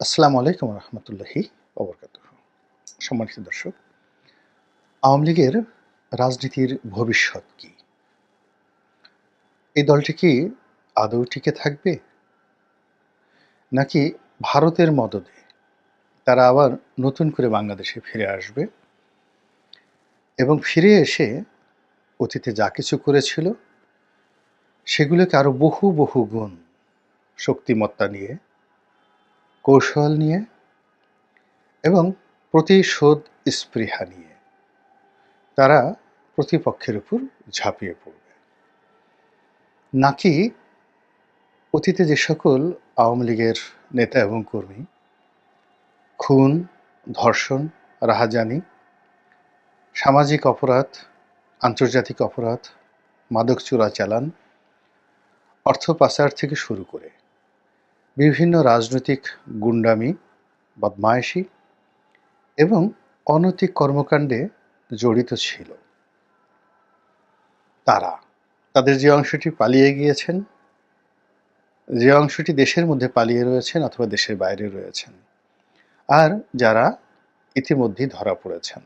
আসসালামু আলাইকুম রহমতুল্লাহি অবরকাত সম্মানিত দর্শক, আওয়ামী লীগের রাজনীতির ভবিষ্যৎ কি? এই দলটি কি আদৌ টিকে থাকবে? নাকি ভারতের মদদে তারা আবার নতুন করে বাংলাদেশে ফিরে আসবে? এবং ফিরে এসে অতীতে যা কিছু করেছিল, সেগুলোকে আরও বহু বহু গুণ শক্তিমত্তা নিয়ে কৌশল নিয়ে এবং প্রতিশোধ স্পৃহা নিয়ে তারা প্রতিপক্ষের উপর ঝাঁপিয়ে পড়বে। নাকি অতীতে যে সকল আওয়ামী লীগের নেতা এবং কর্মী, খুন, ধর্ষণ, রাহাজানি, সামাজিক অপরাধ, আন্তর্জাতিক অপরাধ, মাদক চোরাচালান, অর্থ পাচার থেকে শুরু করে বিভিন্ন রাজনৈতিক গুন্ডামি, বদমায়েশি এবং অনৈতিক কর্মকাণ্ডে জড়িত ছিল। তারা তাদের যে অংশটি পালিয়ে গিয়েছেন, যে অংশটি দেশের মধ্যে পালিয়ে রয়েছেন অথবা দেশের বাইরে রয়েছেন, আর যারা ইতিমধ্যেই ধরা পড়েছেন।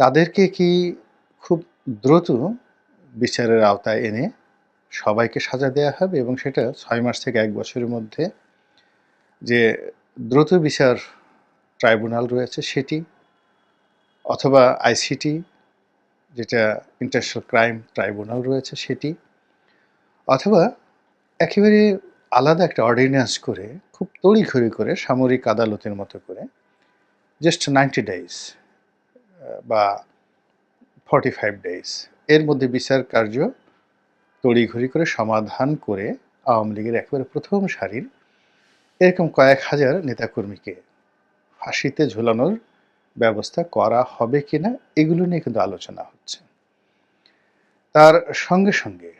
তাদেরকে কি খুব দ্রুত বিচারের আওতায় এনে সবাইকে সাজা দেওয়া হবে এবং সেটা ছয় মাস থেকে এক বছরের মধ্যে যে দ্রুত বিচার ট্রাইব্যুনাল রয়েছে সেটি অথবা আইসিটি, যেটা ইন্টারন্যাশনাল ক্রাইম ট্রাইব্যুনাল রয়েছে সেটি, অথবা একেবারে আলাদা একটা অর্ডিন্যান্স করে, খুব তড়িঘড়ি করে, সামরিক আদালতের মতো করে জাস্ট নাইনটি ডেজ বা ফর্টি ফাইভ ডেজ এর মধ্যে বিচার কার্য তড়িঘড়ি করে সমাধান করে আওয়ামী লীগের একেবারে প্রথম সারির এরকম কয়েক হাজার নেতাকর্মীকে ফাঁসিতে ঝুলানোর ব্যবস্থা করা হবে কিনা এগুলো নিয়ে কিন্তু আলোচনা হচ্ছে। তার সঙ্গে সঙ্গে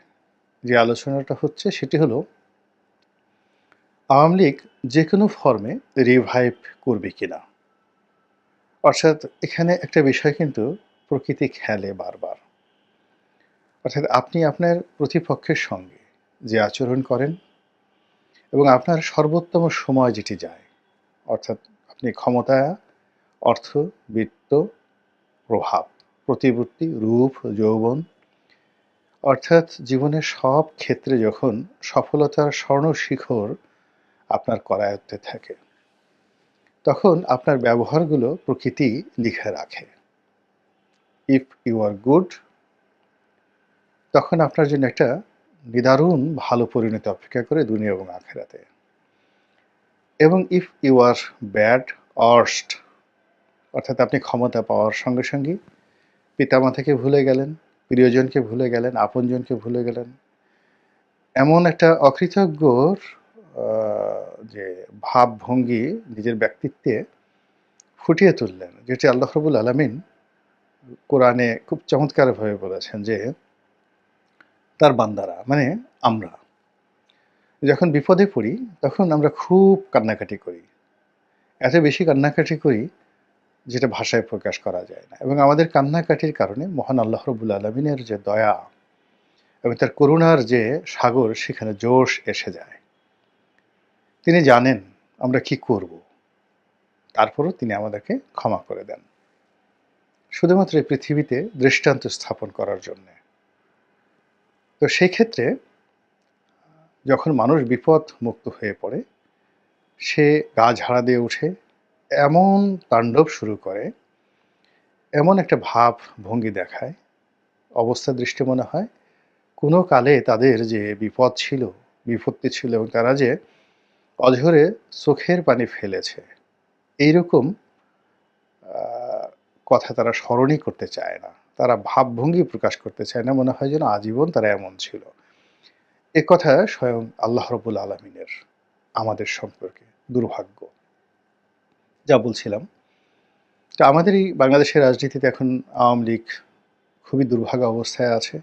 যে আলোচনাটা হচ্ছে সেটি হলো, আওয়ামী লীগ যে কোনো ফর্মে রিভাইভ করবে কিনা? অর্থাৎ এখানে একটা বিষয় কিন্তু প্রকৃতি খেলে বারবার। অর্থাৎ আপনি আপনার প্রতিপক্ষের সঙ্গে যে আচরণ করেন এবং আপনার সর্বোত্তম সময় যেটি যায়, অর্থাৎ আপনি ক্ষমতা, অর্থ, বৃত্ত, প্রভাব প্রতিবর্তী রূপ, যৌবন, অর্থাৎ জীবনের সব ক্ষেত্রে যখন সফলতার স্বর্ণ শিখর আপনার করায়ত্তে থাকে, তখন আপনার ব্যবহারগুলো প্রকৃতি লিখে রাখে। ইফ ইউ আর গুড তখন আপনার জন্য একটা নিদারুণ ভালো পরিণতি অপেক্ষা করে দুনিয়া এবং আখেরাতে। এবং if you are bad worst অর্থাৎ আপনি ক্ষমতা পাওয়ার সঙ্গে সঙ্গে পিতামাতাকে ভুলে গেলেন, প্রিয়জনকে ভুলে গেলেন, আপনজনকে ভুলে গেলেন, এমন একটা অকৃতজ্ঞর যে ভাবভঙ্গি নিজের ব্যক্তিত্বে ফুটিয়ে তুললেন, যেটি আল্লাহ রবুল আলমিন কোরআনে খুব চমৎকারভাবে বলেছেন যে তার বান্দারা মানে আমরা। যখন বিপদে পড়ি, তখন আমরা খুব কান্নাকাটি করি। এত বেশি কান্নাকাটি করি, যেটা ভাষায় প্রকাশ করা যায় না। এবং আমাদের কান্নাকাটির কারণে মহান আল্লাহ রবুল আলমিনের যে দয়া এবং তার করুণার যে সাগর, সেখানে জোশ এসে যায়। তিনি জানেন আমরা কি করব। তারপরও তিনি আমাদেরকে ক্ষমা করে দেন। শুধুমাত্র এই পৃথিবীতে দৃষ্টান্ত স্থাপন করার জন্যে। তো সেই ক্ষেত্রে যখন মানুষ বিপদ মুক্ত হয়ে পড়ে, সে গা ঝাড়া দিয়ে উঠে, এমন তাণ্ডব শুরু করে, এমন একটা ভাব ভঙ্গি দেখায়, অবস্থা দৃষ্টি মনে হয়, কোনো কালে তাদের যে বিপদ ছিল, বিপত্তি ছিল এবং তারা যে অঝরে চোখের পানি ফেলেছে, এইরকম কথা তারা স্মরণই করতে চায় না। তারা ভাবভঙ্গি প্রকাশ করতে চায় না, মনে হয় যেন আজীবন তারা এমন ছিল। এ কথা স্বয়ং আল্লাহ রবুল আলমিনের আমাদের সম্পর্কে দুর্ভাগ্য। যা বলছিলাম। তো আমাদের এই বাংলাদেশের রাজনীতিতে এখন আওয়ামী লীগ খুবই দুর্ভাগ্য অবস্থায় আছে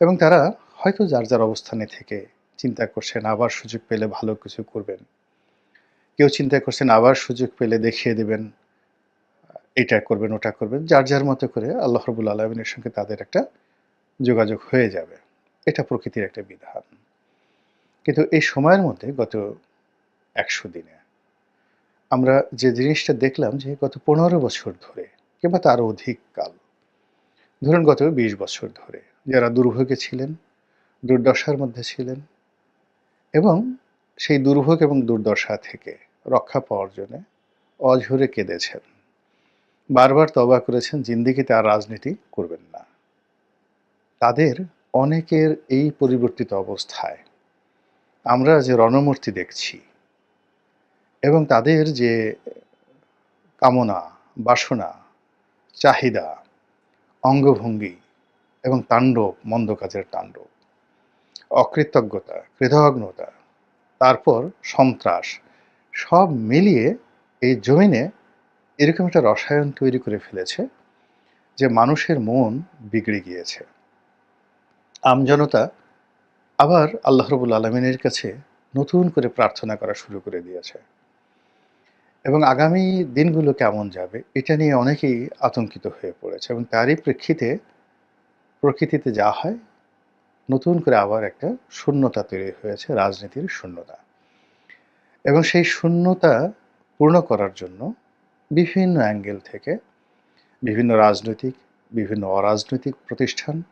এবং তারা হয়তো যার যার অবস্থানে থেকে চিন্তা করছেন, আবার সুযোগ পেলে ভালো কিছু করবেন। কেউ চিন্তা করছেন, আবার সুযোগ পেলে দেখিয়ে দেবেন। এটা করবেন, ওটা করবেন, যার যার মতো করে আল্লাহ রবুল আলমিনের সঙ্গে তাদের একটা যোগাযোগ হয়ে যাবে। এটা প্রকৃতির একটা বিধান। কিন্তু এই সময়ের মধ্যে গত একশো দিনে আমরা যে জিনিসটা দেখলাম যে গত পনেরো বছর ধরে কিংবা তার অধিক কাল, ধরুন গত বিশ বছর ধরে যারা দুর্ভোগে ছিলেন, দুর্দশার মধ্যে ছিলেন এবং সেই দুর্ভোগ এবং দুর্দশা থেকে রক্ষা পাওয়ার জন্য অঝরে কেঁদেছেন। বারবার তবা করেছেন, জিন্দিগিতে আর রাজনীতি করবেন না। তাদের অনেকের এই পরিবর্তিত অবস্থায় আমরা যে রণমূর্তি দেখছি এবং তাদের যে কামনা, বাসনা, চাহিদা, অঙ্গভঙ্গি এবং তাণ্ডব, মন্দ কাজের তাণ্ডব, অকৃতজ্ঞতা কৃতজ্ঞতা তারপর সন্ত্রাস, সব মিলিয়ে এই জমিনে এরকম একটা রসায়ন তৈরি করে ফেলেছে যে মানুষের মন বিগড়ে গিয়েছে। আমজনতা আবার আল্লাহ রবুল আলমিনের কাছে নতুন করে প্রার্থনা করা শুরু করে দিয়েছে। এবং আগামী দিনগুলো কেমন যাবে, এটা নিয়ে অনেকেই আতঙ্কিত হয়ে পড়েছে এবং তারই প্রেক্ষিতে প্রকৃতিতে যা হয়, নতুন করে আবার একটা শূন্যতা তৈরি হয়েছে, রাজনীতির শূন্যতা। এবং সেই শূন্যতা পূর্ণ করার জন্য বিভিন্ন অ্যাঙ্গেল থেকে বিভিন্ন রাজনৈতিক, বিভিন্ন অরাজনৈতিক প্রতিষ্ঠান,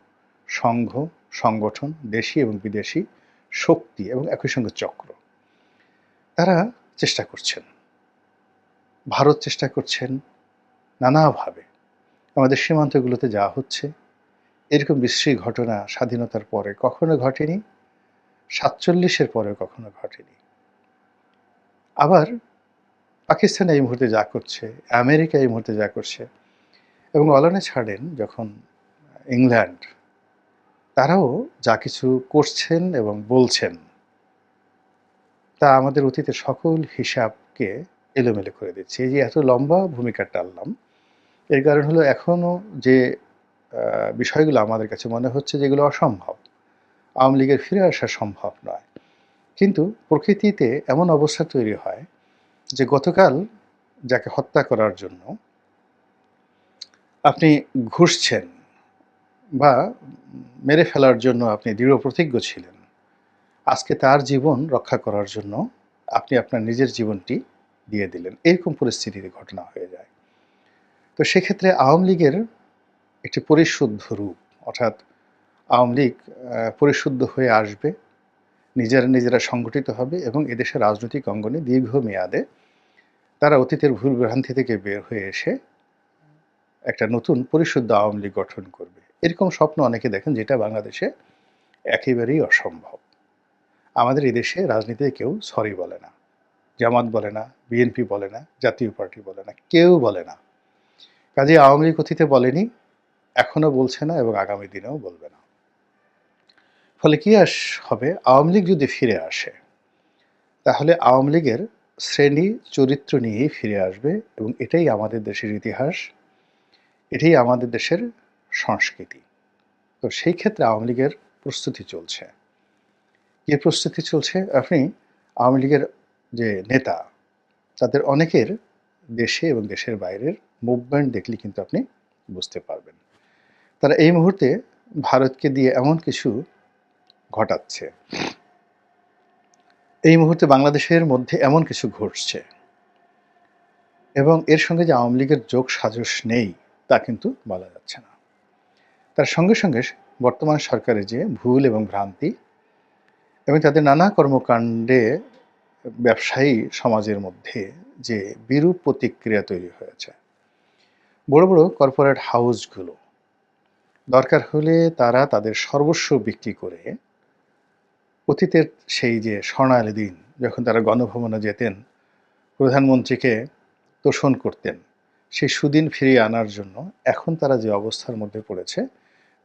সংঘ, সংগঠন, দেশি এবং বিদেশি শক্তি এবং একই সঙ্গে চক্র। তারা চেষ্টা করছেন। ভারত চেষ্টা করছেন নানাভাবে। আমাদের সীমান্তগুলোতে যা হচ্ছে, এরকম বিশ্রী ঘটনা স্বাধীনতার পরে কখনো ঘটেনি, সাতচল্লিশের পরে কখনো ঘটেনি। আবার পাকিস্তান এই মুহূর্তে যা করছে, আমেরিকা এই মুহূর্তে যা করছে এবং অলানে ছাড়েন যখন ইংল্যান্ড, তারাও যা কিছু করছেন এবং বলছেন তা আমাদের অতীতের সকল হিসাবকে এলোমেলো করে দিচ্ছে। এই যে এত লম্বা ভূমিকা টানলাম, এর কারণ হলো এখনও যে বিষয়গুলো আমাদের কাছে মনে হচ্ছে যেগুলো অসম্ভব, আওয়ামী লীগের ফিরে আসা সম্ভব নয়। কিন্তু প্রকৃতিতে এমন অবস্থা তৈরি হয় যে গতকাল যাকে হত্যা করার জন্য আপনি ঘুষছেন বা মেরে ফেলার জন্য আপনি দৃঢ় প্রতিজ্ঞ ছিলেন, আজকে তার জীবন রক্ষা করার জন্য আপনি আপনার নিজের জীবনটি দিয়ে দিলেন। এরকম পরিস্থিতির ঘটনা হয়ে যায়। তো সেক্ষেত্রে আওয়ামী লীগের একটি পরিশুদ্ধ রূপ, অর্থাৎ আওয়ামী লীগ পরিশুদ্ধ হয়ে আসবে, নিজেরা নিজেরা সংগঠিত হবে এবং এদেশের রাজনৈতিক অঙ্গনে দীর্ঘমেয়াদে তারা অতীতের ভুল ভ্রান্তি থেকে বের হয়ে এসে একটা নতুন পরিশুদ্ধ আওয়ামী লীগ গঠন করবে। এরকম স্বপ্ন অনেকে দেখেন যেটা বাংলাদেশে একেবারেই অসম্ভব। আমাদের এদেশে রাজনীতিতে কেউ সরি বলে না, জামাত বলে না বিএনপি বলে না, জাতীয় পার্টি বলে না, কেউ বলে না। কাজে আওয়ামী লীগ অতীতে বলেনি, এখনও বলছে না এবং আগামী দিনেও বলবে না। ফলে কি আস হবে? আওয়ামী লীগ যদি ফিরে আসে, তাহলে আওয়ামী লীগের শ্রেণি, চরিত্র নিয়েই ফিরে আসবে এবং এটাই আমাদের দেশের ইতিহাস, এটাই আমাদের দেশের সংস্কৃতি। তো সেই ক্ষেত্রে আওয়ামী লীগের প্রস্তুতি চলছে। কি প্রস্তুতি চলছে, আপনি আওয়ামী লীগের যে নেতা, তাদের অনেকের দেশে এবং দেশের বাইরের মুভমেন্ট দেখলে কিন্তু আপনি বুঝতে পারবেন। তারা এই মুহূর্তে ভারতকে দিয়ে এমন কিছু ঘটাচ্ছে। এই মুহূর্তে বাংলাদেশের মধ্যে এমন কিছু ঘটছে। এবং এর সঙ্গে যে আওয়ামী লীগের যোগ সাজস নেই, তা কিন্তু বলা যাচ্ছে না। তার সঙ্গে সঙ্গে বর্তমান সরকারের যে ভুল এবং ভ্রান্তি এবং তাদের নানা কর্মকাণ্ডে ব্যবসায়ী সমাজের মধ্যে যে বিরূপ প্রতিক্রিয়া তৈরি হয়েছে। বড় বড় কর্পোরেট হাউসগুলো দরকার হলে তারা তাদের সর্বস্ব বিক্রি করে অতীতের সেই যে স্বর্ণালী দিন, যখন তারা গণভবনে যেতেন, প্রধানমন্ত্রীকে তোষণ করতেন, সেই সুদিন ফিরিয়ে আনার জন্য এখন তারা যে অবস্থার মধ্যে পড়েছে,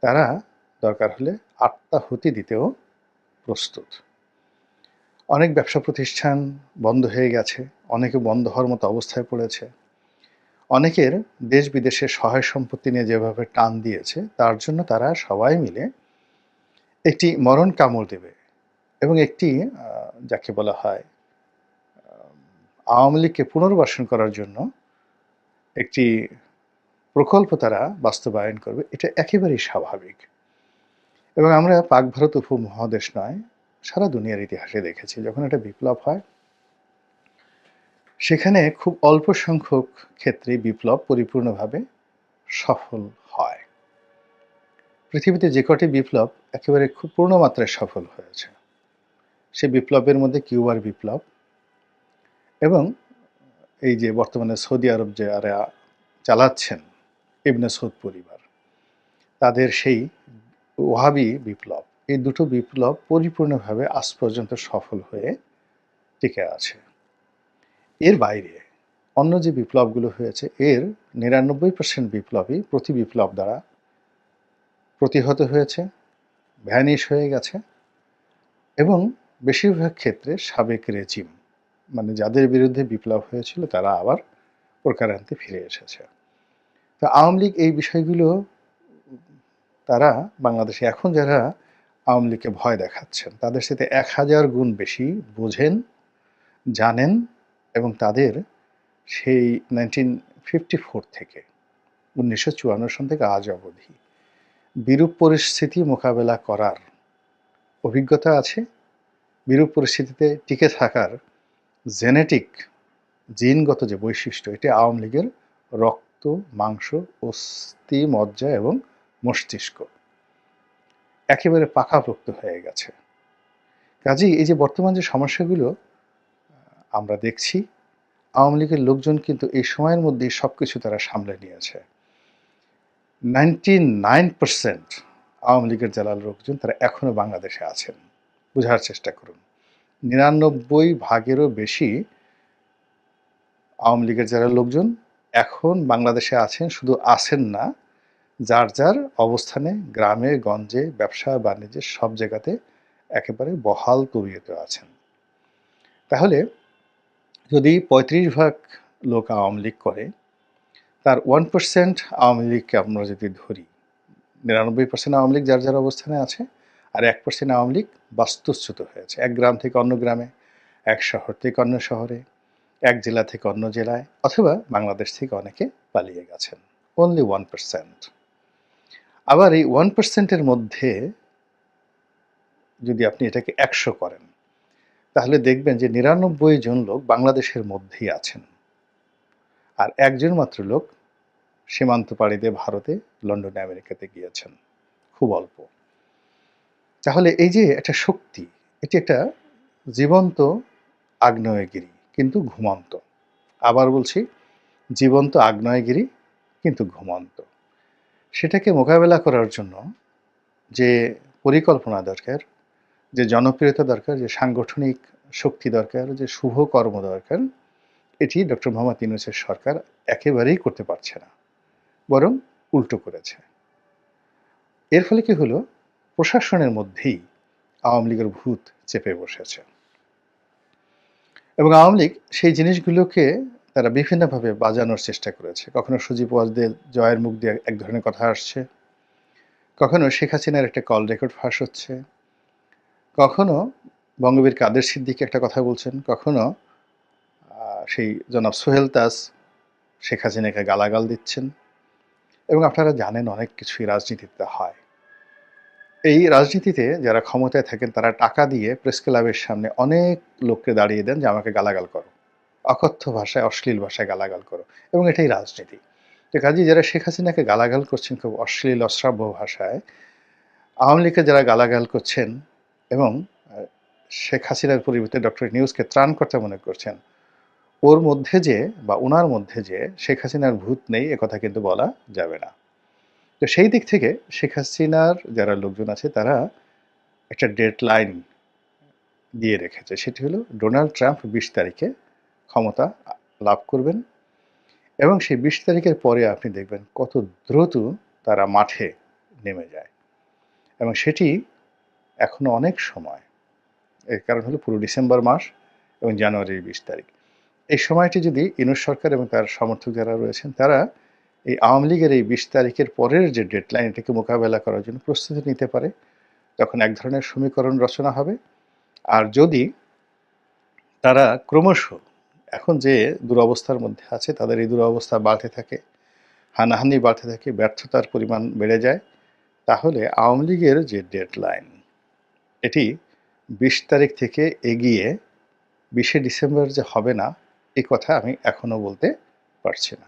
তারা দরকার হলে আত্মাহুতি দিতেও প্রস্তুত। অনেক ব্যবসা প্রতিষ্ঠান বন্ধ হয়ে গেছে, অনেকে বন্ধ হওয়ার মতো অবস্থায় পড়েছে। অনেকের দেশ বিদেশের সহায় সম্পত্তি নিয়ে যেভাবে টান দিয়েছে, তার জন্য তারা সবাই মিলে একটি মরণ কামড় দেবে। এবং একটি যাকে বলা হয় আওয়ামী লীগকে পুনর্বাসন করার জন্য একটি প্রকল্প তারা বাস্তবায়ন করবে, এটা একেবারেই স্বাভাবিক। এবং আমরা পাক ভারত উপমহাদেশ নয়, সারা দুনিয়ার ইতিহাসে দেখেছি, যখন একটা বিপ্লব হয়, সেখানে খুব অল্প সংখ্যক ক্ষেত্রে বিপ্লব পরিপূর্ণভাবে সফল হয়। পৃথিবীতে যে কটি বিপ্লব একেবারে খুব পূর্ণ মাত্রায় সফল হয়েছে। সে বিপ্লবের মধ্যে কিউবার বিপ্লব এবং এই যে বর্তমানে সৌদি আরব যে যারা চালাচ্ছেন ইবনে সৌদ পরিবার, তাদের সেই ওহাবি বিপ্লব, এই দুটো বিপ্লব পরিপূর্ণভাবে আজ পর্যন্ত সফল হয়ে টিকে আছে। এর বাইরে অন্য যে বিপ্লবগুলো হয়েছে, এর নিরানব্বই পার্সেন্ট বিপ্লবই প্রতি বিপ্লব দ্বারা প্রতিহত হয়েছে, ভ্যানিশ হয়ে গেছে এবং বেশিরভাগ ক্ষেত্রে সাবেক রেজিম মানে যাদের বিরুদ্ধে বিপ্লব হয়েছিল, তারা আবার প্রকারান্তে ফিরে এসেছে। তো আওয়ামী লীগ এই বিষয়গুলো, তারা বাংলাদেশে এখন যারা আওয়ামী লীগকে ভয় দেখাচ্ছেন, তাদের সাথে এক হাজার গুণ বেশি বোঝেন, জানেন এবং তাদের সেই নাইনটিন ফিফটি ফোর থেকে, উনিশশো চুয়ান্ন সন থেকে আজ অবধি বিরূপ পরিস্থিতি মোকাবেলা করার অভিজ্ঞতা আছে? বিরূপ পরিস্থিতিতে টিকে থাকার জেনেটিক জিনগত যে বৈশিষ্ট্য, এটি আওয়ামী লীগের রক্ত, মাংস, অস্থি, মজ্জা এবং মস্তিষ্ক একেবারে পাকাপোক্ত হয়ে গেছে। কাজেই এই যে বর্তমান যে সমস্যাগুলো আমরা দেখছি, আওয়ামী লীগের লোকজন কিন্তু এই সময়ের মধ্যেই সব কিছু তারা সামলে নিয়েছে। নাইনটি নাইন পার্সেন্ট আওয়ামী লীগের যারা লোকজন তারা এখনও বাংলাদেশে আছেন। বোঝার চেষ্টা করুন। নিরানব্বই ভাগেরও বেশি আওয়ামী লীগের যারা লোকজন এখন বাংলাদেশে আছেন, শুধু আছেন না, যার যার অবস্থানে গ্রামে, গঞ্জে, ব্যবসা, বাণিজ্যে সব জায়গাতে একেবারে বহাল তবিয়তে আছেন। তাহলে যদি পঁয়ত্রিশ ভাগ লোক আওয়ামী লীগ করে, তার ওয়ান পার্সেন্ট আওয়ামী লীগকে আমরা যদি ধরি, নিরানব্বই পার্সেন্ট আওয়ামী লীগ যার যার অবস্থানে আছে আর এক পার্সেন্ট আওয়ামী লীগ বাস্তুচ্যুত হয়েছে। এক গ্রাম থেকে অন্য গ্রামে, এক শহর থেকে অন্য শহরে, এক জেলা থেকে অন্য জেলায়, অথবা বাংলাদেশ থেকে অনেকে পালিয়ে গেছেন। অনলি ওয়ান পার্সেন্ট আবার এই ওয়ান পার্সেন্টের মধ্যে যদি আপনি এটাকে একশো করেন, তাহলে দেখবেন যে নিরানব্বই জন লোক বাংলাদেশের মধ্যেই আছেন। আর একজন মাত্র লোক সীমান্ত পাড়ি দিয়ে ভারতে, লন্ডনে, আমেরিকাতে গিয়েছেন। খুব অল্প। তাহলে এই যে একটা শক্তি, এটি একটা জীবন্ত আগ্নেয়গিরি কিন্তু ঘুমন্ত। আবার বলছি, জীবন্ত আগ্নেয়গিরি কিন্তু ঘুমন্ত। সেটাকে মোকাবেলা করার জন্য যে পরিকল্পনা দরকার, যে জনপ্রিয়তা দরকার, যে সাংগঠনিক শক্তি দরকার, যে শুভ কর্ম দরকার, এটি ডক্টর মোহাম্মদ ইউনুসের সরকার একেবারেই করতে পারছে না, বরং উল্টো করেছে। এর ফলে কি হলো? প্রশাসনের মধ্যেই আওয়ামী লীগের ভূত চেপে বসেছে। এবং আওয়ামী লীগ সেই জিনিসগুলোকে তারা বিভিন্নভাবে বাজানোর চেষ্টা করেছে। কখনো সুজিব ওয়াজদের জয়ের মুখ দিয়ে এক ধরনের কথা আসছে, কখনো শেখ হাসিনার একটা কল রেকর্ড ফাঁস হচ্ছে, কখনো বঙ্গবীর কাদের সিদ্দিকি একটা কথা বলছেন, কখনো সেই জনাব সোহেল তাস শেখ হাসিনাকে গালাগাল দিচ্ছেন। এবং আপনারা জানেন অনেক কিছুই রাজনীতিতে হয়। এই রাজনীতিতে যারা ক্ষমতায় থাকেন, তারা টাকা দিয়ে প্রেস ক্লাবের সামনে অনেক লোককে দাঁড়িয়ে দেন যে, আমাকে গালাগাল করো। অকথ্য ভাষায়, অশ্লীল ভাষায় গালাগাল করো। এবং এটাই রাজনীতি। তো কাজে, যারা শেখ হাসিনাকে গালাগাল করছেন খুব অশ্লীল, অশ্রাব্য ভাষায়, আওয়ামী লীগকে যারা গালাগাল করছেন এবং শেখ হাসিনার পরিবর্তে ডক্টর নিউজকে ত্রাণকর্তা মনে করছেন, ওর মধ্যে যে বা ওনার মধ্যে যে শেখ হাসিনার ভূত নেই কথা কিন্তু বলা যাবে না। তো সেই দিক থেকে শেখ হাসিনার যারা লোকজন আছে, তারা একটা ডেড লাইন দিয়ে রেখেছে। সেটি হলো, ডোনাল্ড ট্রাম্প বিশ তারিখে ক্ষমতা লাভ করবেন এবং সেই বিশ তারিখের পরে আপনি দেখবেন কত দ্রুত তারা মাঠে নেমে যায়। এবং সেটি এখনও অনেক সময়। এর কারণ হলো, পুরো ডিসেম্বর মাস এবং জানুয়ারির বিশ তারিখ। এই সময়টি যদি ইনুস সরকার এবং তার সমর্থক যারা রয়েছেন, তারা এই আওয়ামী লীগের এই বিশ তারিখের পরের যে ডেডলাইন এটাকে মোকাবেলা করার জন্য প্রস্তুতি নিতে পারে তখন এক ধরনের সমীকরণ রচনা হবে। আর যদি তারা ক্রমশ এখন যে দুরবস্থার মধ্যে আছে, তাদের এই দুরবস্থা বাড়তে থাকে, হানাহানি বাড়তে থাকে, ব্যর্থতার পরিমাণ বেড়ে যায়, তাহলে আওয়ামী লীগের যে ডেডলাইন এটি বিশ তারিখ থেকে এগিয়ে বিশে ডিসেম্বর যে হবে না, এ কথা আমি এখনও বলতে পারছি না।